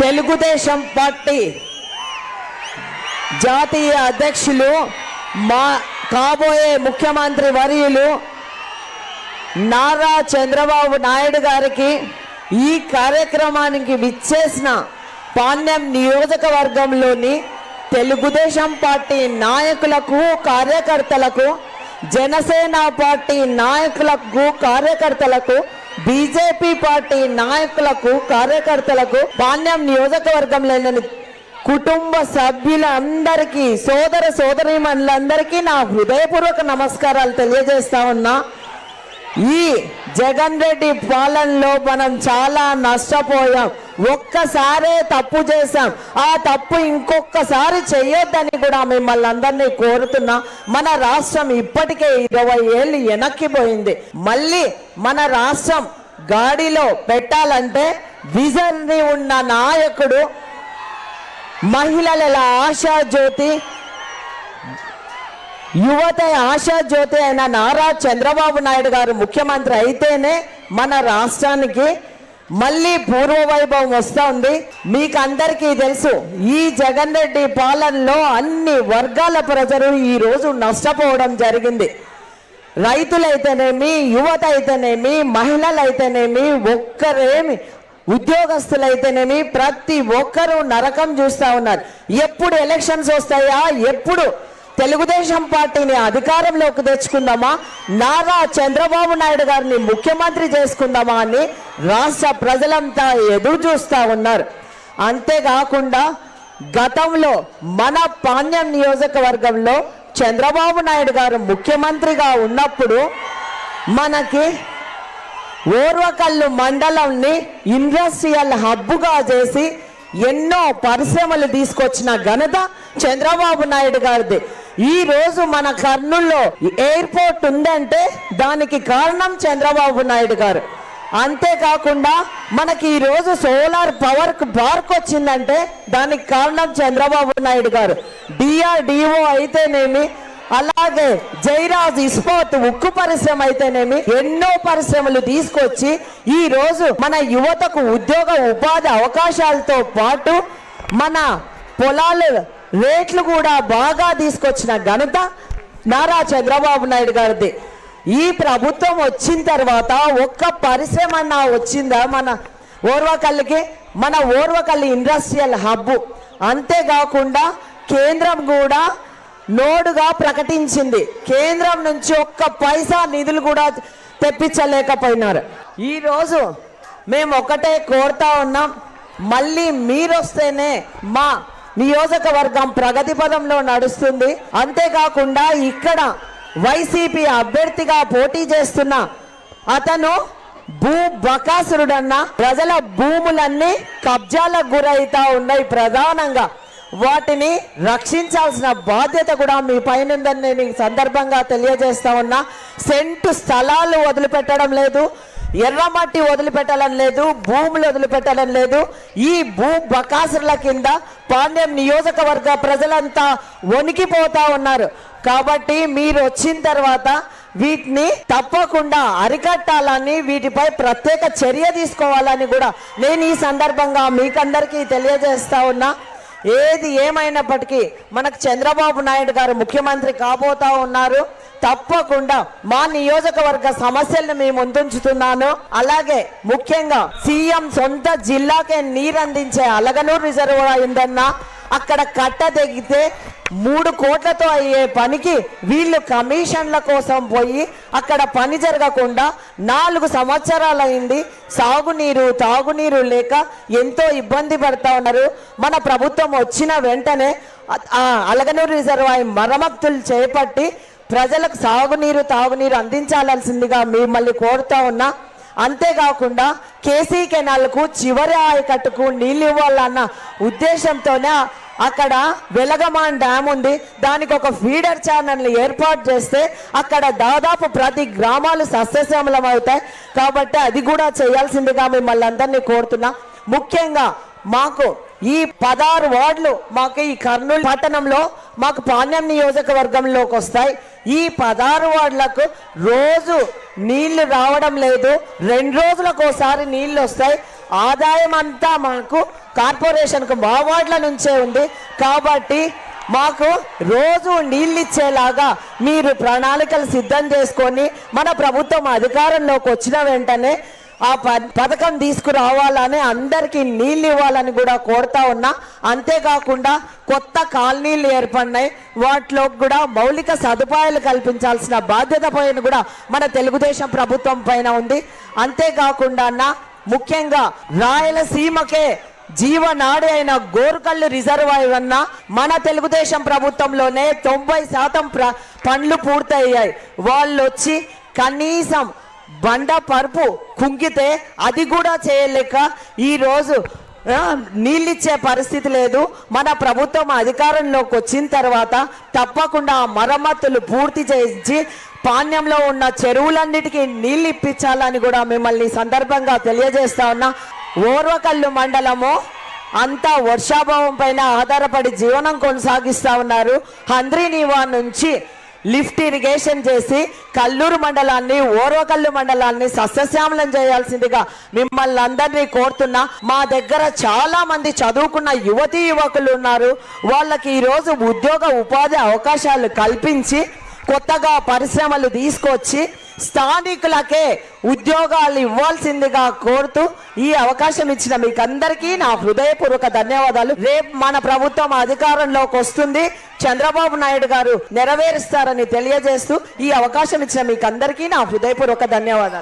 Telugu Desam party జాతీయ అధ్యక్షులు మా కాబోయే ముఖ్యమంత్రి వర్యులు నారా చంద్రబాబు నాయుడు గారికి ఈ కార్యక్రమానికి విచ్చేసిన పాణ్యం నియోజకవర్గంలోని తెలుగుదేశం పార్టీ నాయకులకు కార్యకర్తలకు జనసేన పార్టీ నాయకులకు కార్యకర్తలకు బీజేపీ పార్టీ నాయకులకు కార్యకర్తలకు పాణ్యం నియోజకవర్గంలోని కుటుంబ సభ్యులందరికీ సోదర సోదరీమణులందరికీ నా హృదయపూర్వక నమస్కారాలు తెలియజేస్తా ఉన్నా. ఈ జగన్ రెడ్డి పాలనలో మనం చాలా నష్టపోయాం. ఒక్కసారే తప్పు చేశాం. ఆ తప్పు ఇంకొకసారి చేయొద్దని కూడా మిమ్మల్ని అందరినీ కోరుతున్నా. మన రాష్ట్రం ఇప్పటికే ఇరవై ఏళ్ళు వెనక్కిపోయింది మళ్ళీ మన రాష్ట్రం గాడిలో పెట్టాలంటే విజన్ని ఉన్న నాయకుడు మహిళల ఆశా జ్యోతి యువత ఆశా జ్యోతి అయిన నారా చంద్రబాబు నాయుడు గారు ముఖ్యమంత్రి అయితేనే మన రాష్ట్రానికి మళ్ళీ పూర్వ వైభవం వస్తుంది మీకు అందరికీ తెలుసు ఈ జగన్ రెడ్డి పాలనలో అన్ని వర్గాల ప్రజలు ఈ రోజు నష్టపోవడం జరిగింది. రైతులైతేనేమి యువత అయితేనేమి మహిళలు అయితేనేమి ఒక్కరేమి ఉద్యోగస్తులైతేనేమి ప్రతి ఒక్కరూ నరకం చూస్తూ ఉన్నారు. ఎప్పుడు ఎలక్షన్స్ వస్తాయా? ఎప్పుడు తెలుగుదేశం పార్టీని అధికారంలోకి తెచ్చుకుందామా? నారా చంద్రబాబు నాయుడు గారిని ముఖ్యమంత్రి చేసుకుందామా అని రాష్ట్ర ప్రజలంతా ఎదురు చూస్తా ఉన్నారు. అంతేకాకుండా గతంలో మన పాణ్యం నియోజకవర్గంలో చంద్రబాబు నాయుడు గారు ముఖ్యమంత్రిగా ఉన్నప్పుడు మనకి ఓర్వకల్లు మండలంని ఇండస్ట్రియల్ హబ్బుగా చేసి ఎన్నో పరిశ్రమలు తీసుకొచ్చిన ఘనత చంద్రబాబు నాయుడు గారిది. ఈ రోజు మన కర్నూల్లో ఎయిర్పోర్ట్ ఉందంటే దానికి కారణం చంద్రబాబు నాయుడు గారు. అంతేకాకుండా మనకి ఈ రోజు సోలార్ పవర్ పార్క్ వచ్చిందంటే దానికి కారణం చంద్రబాబు నాయుడు గారు. డిఆర్డిఓ అయితేనేమి అలాగే జైరాజ్ ఇస్పాత్ ఉక్కు పరిశ్రమ అయితేనేమి ఎన్నో పరిశ్రమలు తీసుకొచ్చి ఈ రోజు మన యువతకు ఉద్యోగ ఉపాధి అవకాశాలతో పాటు మన పొలాలు రేట్లు కూడా బాగా తీసుకొచ్చిన ఘనత నారా చంద్రబాబు నాయుడు గారిది. ఈ ప్రభుత్వం వచ్చిన తర్వాత ఒక్క పరిశ్రమ అన్నా వచ్చిందా మన ఓర్వకల్లికి? మన ఓర్వకల్లి ఇండస్ట్రియల్ హబ్ అంతేకాకుండా కేంద్రం కూడా నోడుగా ప్రకటించింది. కేంద్రం నుంచి ఒక్క పైసా నిధులు కూడా తెప్పించలేకపోయినారు. ఈరోజు మేము ఒకటే కోరుతా ఉన్నాం. మళ్ళీ మీరు వస్తేనే మా నియోజకవర్గం ప్రగతి పదంలో నడుస్తుంది. అంతేకాకుండా ఇక్కడ వైసీపీ అభ్యర్థిగా పోటీ చేస్తున్న అతను భూ బకాసురుడన్న ప్రజల భూములన్నీ కబ్జాలకు గురైతా ఉన్నాయి ప్రధానంగా. వాటిని రక్షించాల్సిన బాధ్యత కూడా మీ పైన ఉందని నేను సందర్భంగా తెలియజేస్తా ఉన్నా. సెంటు స్థలాలు వదిలిపెట్టడం లేదు. ఎర్రమట్టి వదిలిపెట్టడం లేదు భూములు వదిలిపెట్టడం లేదు. ఈ భూ బకాసుల కింద పాండ్యం నియోజకవర్గ ప్రజలంతా వణికిపోతా ఉన్నారు. కాబట్టి మీరు వచ్చిన తర్వాత వీటిని తప్పకుండా అరికట్టాలని వీటిపై ప్రత్యేక చర్య తీసుకోవాలని కూడా నేను ఈ సందర్భంగా మీకందరికీ తెలియజేస్తా ఉన్నా. ఏది ఏమైనప్పటికీ మనకు చంద్రబాబు నాయుడు గారు ముఖ్యమంత్రి కాబోతా ఉన్నారు. తప్పకుండా మా నియోజకవర్గ సమస్యలను మేము ముందుంచుతున్నాను. అలాగే ముఖ్యంగా సీఎం సొంత జిల్లాకే నీరందించే అలగనూరు రిజర్వాయర్ ఉందన్నా అక్కడ కట్ట తెగితే మూడు కోట్లతో అయ్యే పనికి వీళ్ళు కమిషన్ల కోసం పోయి అక్కడ పని జరగకుండా నాలుగు సంవత్సరాలు అయింది సాగునీరు తాగునీరు లేక ఎంతో ఇబ్బంది పడతా ఉన్నారు. మన ప్రభుత్వం వచ్చిన వెంటనే అలగనూరు రిజర్వాయర్ మరమక్తులు చేపట్టి ప్రజలకు సాగునీరు తాగునీరు అందించాల్సిందిగా మిమ్మల్ని కోరుతా ఉన్నా. అంతేకాకుండా కేసీ కెనాల్కు చివరి ఆయకట్టుకు నీళ్ళు ఇవ్వాలన్న ఉద్దేశంతోనే అక్కడ వెలగమాన్ డ్యామ్ ఉంది. దానికి ఒక ఫీడర్ ఛానల్ని ఏర్పాటు చేస్తే అక్కడ దాదాపు ప్రతి గ్రామాలు సస్యశ్యామలం అవుతాయి. కాబట్టి అది కూడా చేయాల్సిందిగా మిమ్మల్ని అందరినీ కోరుతున్నా. ముఖ్యంగా మాకు ఈ పదహారు వార్డులు మాకు ఈ కర్నూలు పట్టణంలో మాకు పాణ్యం నియోజకవర్గంలోకి వస్తాయి. ఈ పదహారు వార్డులకు రోజు నీళ్ళు రావడం లేదు. రెండు రోజులకు ఒకసారి నీళ్ళు వస్తాయి. ఆదాయం అంతా మాకు కార్పొరేషన్కు మా వార్డుల నుంచే ఉంది. కాబట్టి మాకు రోజు నీళ్ళు ఇచ్చేలాగా మీరు ప్రణాళికలు సిద్ధం చేసుకొని మన ప్రభుత్వం అధికారంలోకి వచ్చిన వెంటనే ఆ ప- పథకం తీసుకురావాలని అందరికీ నీళ్ళు ఇవ్వాలని కూడా కోరుతా ఉన్నా. అంతేకాకుండా కొత్త కాలనీలు ఏర్పడినాయి. వాటిలో కూడా మౌలిక సదుపాయాలు కల్పించాల్సిన బాధ్యత పైన కూడా మన తెలుగుదేశం ప్రభుత్వం పైన ఉంది. అంతేకాకుండా అన్న ముఖ్యంగా రాయలసీమకే జీవనాడి అయిన గోరుకల్లు రిజర్వాయర్ అన్న మన తెలుగుదేశం ప్రభుత్వంలోనే తొంభై శాతం ప్ర పనులు పూర్తయ్యాయి. వాళ్ళు వచ్చి కనీసం బండ పరుపు కుంగితే అది కూడా చేయలేక ఈరోజు నీళ్ళిచ్చే పరిస్థితి లేదు. మన ప్రభుత్వం అధికారంలోకి వచ్చిన తర్వాత తప్పకుండా మరమ్మతులు పూర్తి చేయించి పాణ్యంలో ఉన్న చెరువులన్నిటికీ నీళ్ళు ఇప్పించాలని కూడా మిమ్మల్ని సందర్భంగా తెలియజేస్తా ఉన్నా. ఓర్వకల్లు మండలము అంతా వర్షాభావం పైన ఆధారపడి జీవనం కొనసాగిస్తా ఉన్నారు. హంద్రీనివా నుంచి లిఫ్ట్ ఇరిగేషన్ చేసి కల్లూరు మండలాన్ని ఓర్వకల్లు మండలాన్ని సస్యశ్యామలం చేయాల్సిందిగా మిమ్మల్ని అందరినీ కోరుతున్నా. మా దగ్గర చాలా మంది చదువుకున్న యువతీ యువకులు ఉన్నారు. వాళ్ళకి ఈరోజు ఉద్యోగ ఉపాధి అవకాశాలు కల్పించి కొత్తగా పరిశ్రమలు తీసుకొచ్చి స్థానికులకే ఉద్యోగాలు ఇవ్వాల్సిందిగా కోరుతూ ఈ అవకాశం ఇచ్చిన మీకందరికీ నా హృదయపూర్వక ధన్యవాదాలు. రేపు మన ప్రభుత్వం అధికారంలోకి వస్తుంది. చంద్రబాబు నాయుడు గారు నెరవేరుస్తారని తెలియజేస్తూ ఈ అవకాశం ఇచ్చిన మీకు అందరికీ నా హృదయపూర్వక ధన్యవాదాలు.